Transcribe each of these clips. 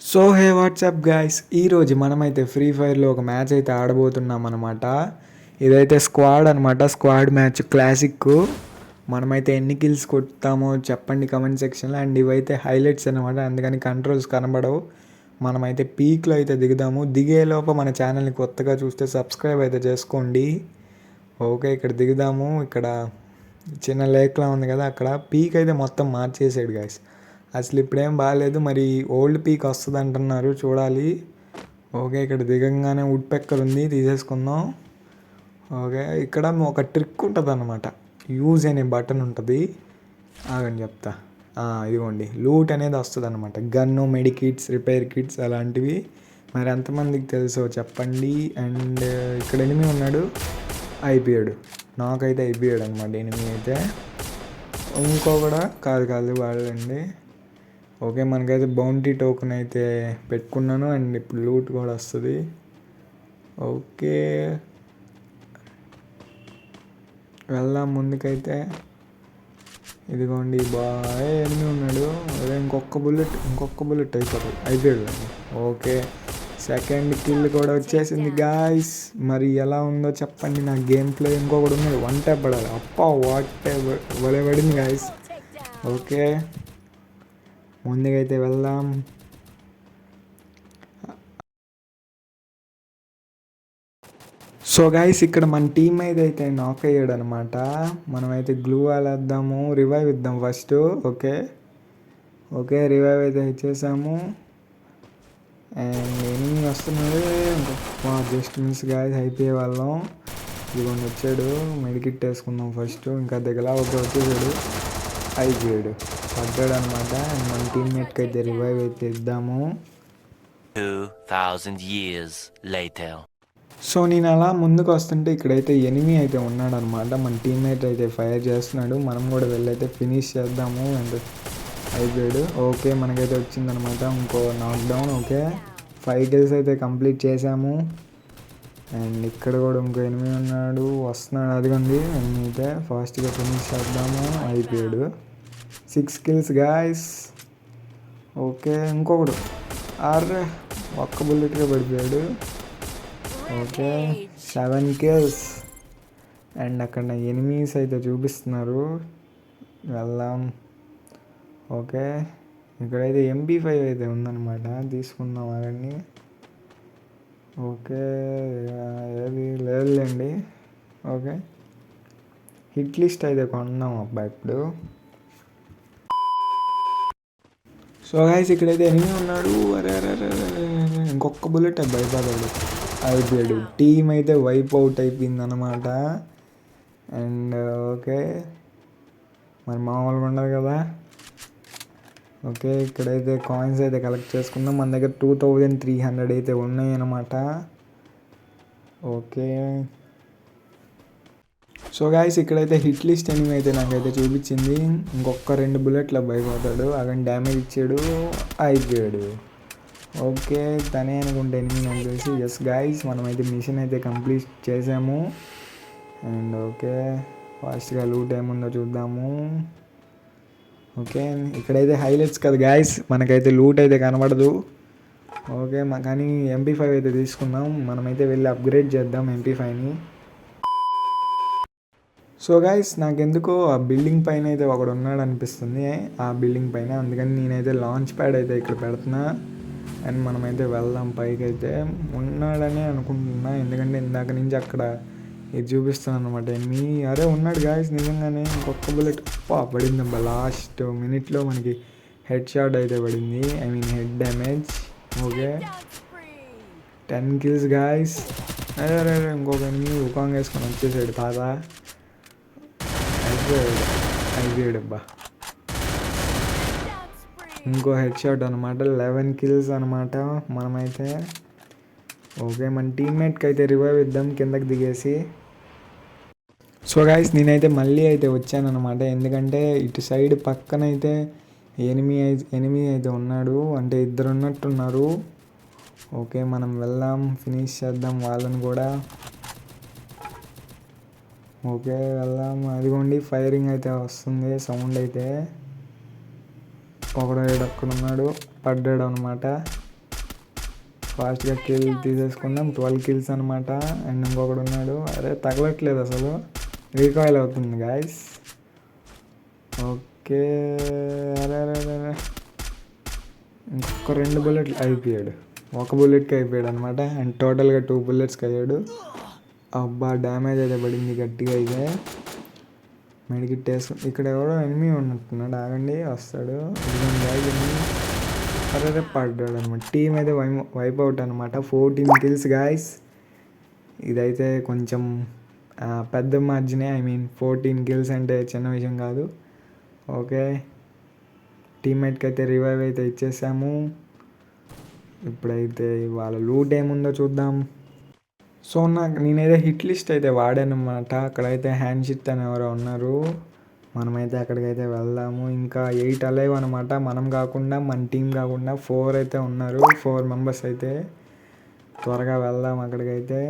So hey WhatsApp guys ఈరోజు మనమైతే free ఫైర్లో ఒక మ్యాచ్ అయితే ఆడబోతున్నాం అనమాట ఇదైతే స్క్వాడ్ అనమాట స్క్వాడ్ మ్యాచ్ క్లాసిక్ మనమైతే ఎన్ని కిల్స్ కొట్టామో చెప్పండి కమెంట్ సెక్షన్లో అండ్ ఇవైతే హైలైట్స్ అనమాట అందుకని కంట్రోల్స్ కనబడవు. మనమైతే పీక్లో అయితే దిగుదాము. దిగేలోపు మన ఛానల్ని కొత్తగా చూస్తే సబ్స్క్రైబ్ అయితే చేసుకోండి. ఓకే ఇక్కడ దిగుదాము. ఇక్కడ చిన్న లేక్లా ఉంది కదా అక్కడ. పీక్ అయితే మొత్తం మార్చేసాడు గాయస్ అసలు ఇప్పుడేం బాగాలేదు మరి ఓల్డ్ పీక్ వస్తుంది అంటున్నారు చూడాలి. ఓకే ఇక్కడ దిగంగానే వుడ్ పెక్కర్ ఉంది తీసేసుకుందాం. ఓకే ఇక్కడ ఒక ట్రిక్ ఉంటుంది అనమాట యూజ్ అనే బటన్ ఉంటుంది. ఆగని చెప్తా. ఇదిగోండి. లూట్ అనేది వస్తుంది అనమాట గన్ను మెడికిట్స్ రిపేర్ కిట్స్ అలాంటివి. మరి ఎంతమందికి తెలుసో చెప్పండి. అండ్ ఇక్కడ ఎనిమి ఉన్నాడు అయిపోయాడు. నాకైతే అయిపోయాడు అనమాట ఎనిమి అయితే. ఇంకో కూడా కాదు కాదు వాళ్ళండి ఓకే మనకైతే బౌంటీ టోకెన్ అయితే పెట్టుకున్నాను అండ్ ఇప్పుడు లూట్ కూడా వస్తుంది. ఓకే. వెళ్దాం ముందుకైతే. ఇదిగోండి బాగా ఎన్ని ఉన్నాడు? అదే ఇంకొక బుల్లెట్ ఇంకొక బుల్లెట్ అయిపోతుంది అయిపోయాడు ఓకే సెకండ్ కిల్ కూడా వచ్చేసింది గాయస్. మరి ఎలా ఉందో చెప్పండి నా గేమ్ ప్లే ఇంకొకటి ఉన్నాడు వన్ ట్యాప్ పడాలి. అప్ప వాట్ వలే పడింది గాయస్? ఓకే. ముందుకైతే వెళ్దాం. సో గాయస్ ఇక్కడ మన టీమ్ అయితే అయితే నాక్ అయ్యాడు అనమాట మనమైతే గ్లూ వేద్దాము రివైవ్ ఇద్దాం ఫస్ట్ ఓకే ఓకే రివైవ్ అయితే ఇచ్చేసాము. అండ్ ఎనిమిది వస్తున్నాడు మా జస్ట్ మిస్ గాయస్ అయిపోయే వాళ్ళం. ఇదిగోండి వచ్చాడు మెడికిట్ వేసుకుందాం ఫస్ట్ ఇంకా దగ్గర ఒక వచ్చేసాడు. అయిపోయాడు. పడ్డాడు అనమాట మన టీమ్మేట్కి అయితే రివైవ్ అయితే ఇద్దాము. 2,000 years later. సో నేను అలా ముందుకు వస్తుంటే ఇక్కడైతే ఎనిమి అయితే ఉన్నాడు అనమాట మన టీమ్మేట్ అయితే ఫైర్ చేస్తున్నాడు. మనం కూడా వెళ్ళైతే ఫినిష్ చేద్దాము. అండ్ అయిపోయాడు. ఓకే మనకైతే వచ్చిందనమాట. ఇంకో నాక్డౌన్ ఓకే ఫైవ్ కిల్స్ అయితే కంప్లీట్ చేసాము అండ్ ఇక్కడ కూడా ఇంకో ఎనిమిది ఉన్నాడు. వస్తున్నాడు అదిగోండి. ఎనిమిది అయితే ఫాస్ట్గా ఫినిష్ చేద్దాము. అయిపోయాడు. సిక్స్ కిల్స్ గాయస్ ఓకే ఇంకొకడు. ఆర్రే ఒక్క బుల్లెట్గా పడిపోయాడు. ఓకే సెవెన్ కిల్స్ అండ్ అక్కడ ఎనిమీస్ అయితే చూపిస్తున్నారు. వెళ్దాం. ఓకే ఇక్కడైతే ఎంబీ ఫైవ్ అయితే ఉందన్నమాట. తీసుకుందాం అవన్నీ ఓకే ఏది లేదులేండి. ఓకే హిట్ లిస్ట్ అయితే కొన్నాం అబ్బా ఇప్పుడు. సో గైస్ ఇక్కడైతే ఎనిమిది ఉన్నాడు? అరే అరే అరే ఇంకొక బుల్లెట్ భయపడాడు అయిపోయాడు. టీం అయితే వైప్ అవుట్ అయిపోయింది అనమాట అండ్ ఓకే మరి మామూలుగా ఉండదు కదా. ఓకే ఇక్కడైతే కాయిన్స్ అయితే కలెక్ట్ చేసుకుందాం. మన దగ్గర టూ థౌజండ్ త్రీ హండ్రెడ్ అయితే ఉన్నాయి అన్నమాట ఓకే సో గాయస్ ఇక్కడైతే హిట్ లిస్ట్ ఎనిమి అయితే నాకైతే చూపించింది. ఇంకొక రెండు బుల్లెట్లు భయపడతాడు అగని డ్యామేజ్ ఇచ్చాడు. అయిపోయాడు. ఓకే తనే అనుకుంటే ఎనిమిది నాకు తెలిసి ఎస్ గాయస్ మనమైతే మిషన్ అయితే కంప్లీట్ చేసాము. అండ్ ఓకే ఫాస్ట్గా లూట్ ఏముందో చూద్దాము. ఓకే ఇక్కడైతే హైలైట్స్ కదా గాయస్ మనకైతే లూట్ అయితే కనబడదు. ఓకే కానీ ఎంపీ ఫైవ్ అయితే తీసుకుందాం. మనమైతే వెళ్ళి అప్గ్రేడ్ చేద్దాం ఎంపీ ఫైవ్ని సో గైస్ నాకెందుకో ఆ బిల్డింగ్ పైన అయితే ఒకడు ఉన్నాడు అనిపిస్తుంది. ఆ బిల్డింగ్ పైన అందుకని నేనైతే లాంచ్ ప్యాడ్ అయితే ఇక్కడ పెడుతున్నా. అండ్ మనమైతే వెళ్దాం పైకి అయితే ఉన్నాడని అనుకుంటున్నా. ఎందుకంటే ఇందాక నుంచి అక్కడ ఇది చూపిస్తున్నాను అనమాట మీ అరే ఉన్నాడు గాయస్ నిజంగానే ఇంకొక బుల్లెట్ పా పడింది అబ్బా. లాస్ట్ మినిట్లో మనకి హెడ్ షాట్ అయితే పడింది. I mean head damage okay ten kills guys అరే అరే అరే ఇంకొక ఎనిమిది ఉకాంగ్ వేసుకొని వచ్చేసాడు తాత. అయిపోయాడు అయిపోయాడు అబ్బా ఇంకో హెడ్ షాట్ అనమాట లెవెన్ కిల్స్ అనమాట మనమైతే. ఓకే మన టీమ్మేట్కి అయితే రివైవ్ ఇద్దాం కిందకి దిగేసి. సో గాయస్ నేనైతే మళ్ళీ అయితే వచ్చానమాట ఎందుకంటే ఇటు సైడ్ పక్కన అయితే ఎనిమి ఎనిమి అయితే ఉన్నాడు. అంటే ఇద్దరు ఉన్నట్టున్నారు ఓకే మనం వెళ్దాం ఫినిష్ చేద్దాం వాళ్ళని కూడా. ఓకే వెళ్దాం. అదిగోండి ఫైరింగ్ అయితే వస్తుంది. సౌండ్ అయితే ఒకడు అక్కడ ఉన్నాడు. పడ్డాడు అనమాట ఫాస్ట్గా కిల్ తీసేసుకుందాం. ట్వెల్వ్ కిల్స్ అనమాట అండ్ ఇంకొకడు ఉన్నాడు. అరే తగలట్లేదు అసలు. రీకాయిల్ అవుతుంది గాయస్ ఓకే. అరే అరే అరే అరే. ఇంకొక రెండు బుల్లెట్లు అయిపోయాడు. ఒక బుల్లెట్కి అయిపోయాడు అనమాట అండ్ టోటల్గా టూ బుల్లెట్స్కి అయ్యాడు. అబ్బా డ్యామేజ్ అయితే పడింది గట్టిగా అయితే. మెడికిట్ వేసుకుని ఇక్కడ ఎవరో ఎనిమి ఉన్నట్టున్నాడు ఆగండి వస్తాడు. అరే పడ్డాడు అనమాట టీం అయితే వై వైప్ అవుట్ అనమాట ఫోర్టీన్ కిల్స్ గాయస్ ఇదైతే కొంచెం పెద్ద మార్జినే ఐ మీన్ ఫోర్టీన్ కిల్స్ అంటే చిన్న విషయం కాదు. ఓకే టీమ్మేట్కి అయితే రివైవ్ అయితే ఇచ్చేసాము. ఇప్పుడైతే వాళ్ళ లూట్ ఏముందో చూద్దాం. సో నాకు నేనైతే హిట్ లిస్ట్ అయితే వాడానమాట అక్కడైతే హ్యాండ్ షిట్ అని ఎవరో ఉన్నారు. మనమైతే అక్కడికైతే వెళ్దాము. ఇంకా ఎయిట్ అలైవ్ అనమాట మనం కాకుండా మన టీం కాకుండా ఫోర్ అయితే ఉన్నారు. ఫోర్ మెంబర్స్ అయితే త్వరగా వెళ్దాం అక్కడికైతే.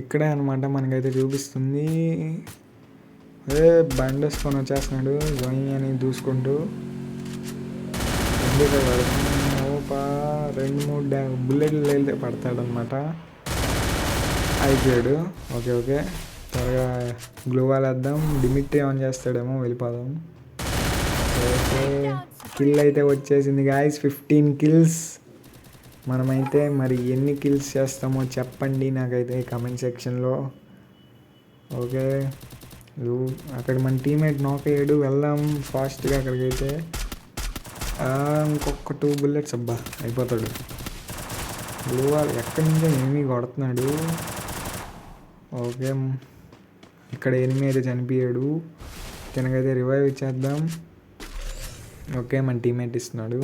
ఇక్కడే అనమాట మనకైతే చూపిస్తుంది. ఏ బండి వేసుకొని వచ్చేస్తున్నాడు. జోయి అని దూసుకుంటూ. ఎందుకు ఓపా రెండు మూడు డ్యా బుల్లెట్లు వెళ్తే పడతాడనమాట అయిపోయాడు. Okay okay. త్వరగా గ్లూవాల్ వేద్దాం డిమిట్రీ ఆన్ చేస్తాడేమో వెళ్ళిపోదాం. ఓకే కిల్ అయితే వచ్చేసింది గాయస్. Fifteen kills. మనమైతే మరి ఎన్ని కిల్స్ చేస్తామో చెప్పండి నాకైతే కమెంట్ సెక్షన్లో. ఓకే. అక్కడ మన టీమేట్ నోక్ అయ్యాడు. వెళ్దాం ఫాస్ట్గా అక్కడికైతే. ఇంకొక టూ బుల్లెట్స్ అబ్బా అయిపోతాడు. బ్లూ వాల్ ఎక్కడి నుంచో ఎనిమి కొడుతున్నాడు. ఓకే ఇక్కడ ఎనిమి అయితే చనిపోయాడు. తినకైతే రివైవ్ ఇచ్చేద్దాం. ఓకే మన టీమేట్ ఇస్తున్నాడు.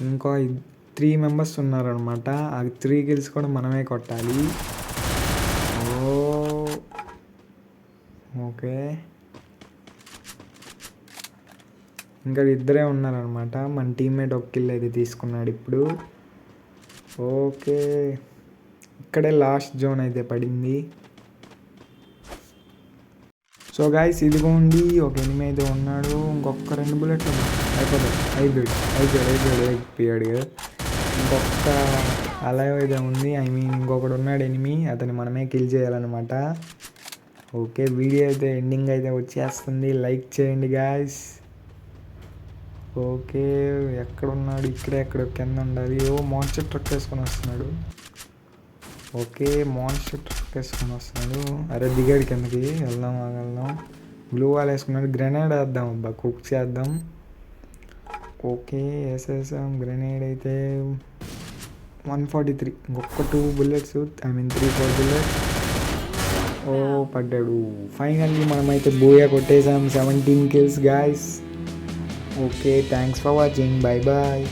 ఇంకో త్రీ మెంబర్స్ ఉన్నారనమాట ఆ త్రీ కిల్స్ కూడా మనమే కొట్టాలి. Oh okay. ఇంకా ఇద్దరే ఉన్నారనమాట మన టీమ్మేట్ ఒక కిల్ అయితే తీసుకున్నాడు ఇప్పుడు. ఓకే. ఇక్కడే లాస్ట్ జోన్ అయితే పడింది. సో గాయస్ ఇదిగోండి ఒక ఎనిమి అయితే ఉన్నాడు. ఇంకొక రెండు బుల్లెట్లు అయిపోతాడు అయిపోయాడు అయిపోయాడు అయిపోయాడు అయిపోయాడు కదా. ఇంకొక అలా అయితే ఉంది. ఐ మీన్ ఇంకొకడు ఉన్నాడు ఎనిమి అతని మనమే కిల్ చేయాలన్నమాట. ఓకే వీడియో అయితే ఎండింగ్ అయితే వచ్చేస్తుంది. లైక్ చేయండి గాయస్ ఓకే ఎక్కడ ఉన్నాడు ఇక్కడే ఎక్కడ కింద ఉండాలి. ఓ మాన్స్టర్ ట్రక్ వేసుకొని వస్తున్నాడు. ఓకే మాన్స్టర్ ట్రక్ వేసుకొని వస్తున్నాడు. అరే దిగాడు కిందకి. వెళ్దాం వెళ్దాం. బ్లూ వాల్ వేసుకున్నాడు. గ్రెనేడ్ వేద్దాం. అబ్బా కుక్ చేద్దాం. ఓకే వేసేసాం. గ్రెనేడ్ అయితే వన్ ఫార్టీ త్రీ ఒక్క two bullets I mean three four bullets oh పడ్డాడు. ఫైనల్లీ మనమైతే booyah కొట్టేసాం. Seventeen kills guys okay thanks for watching bye bye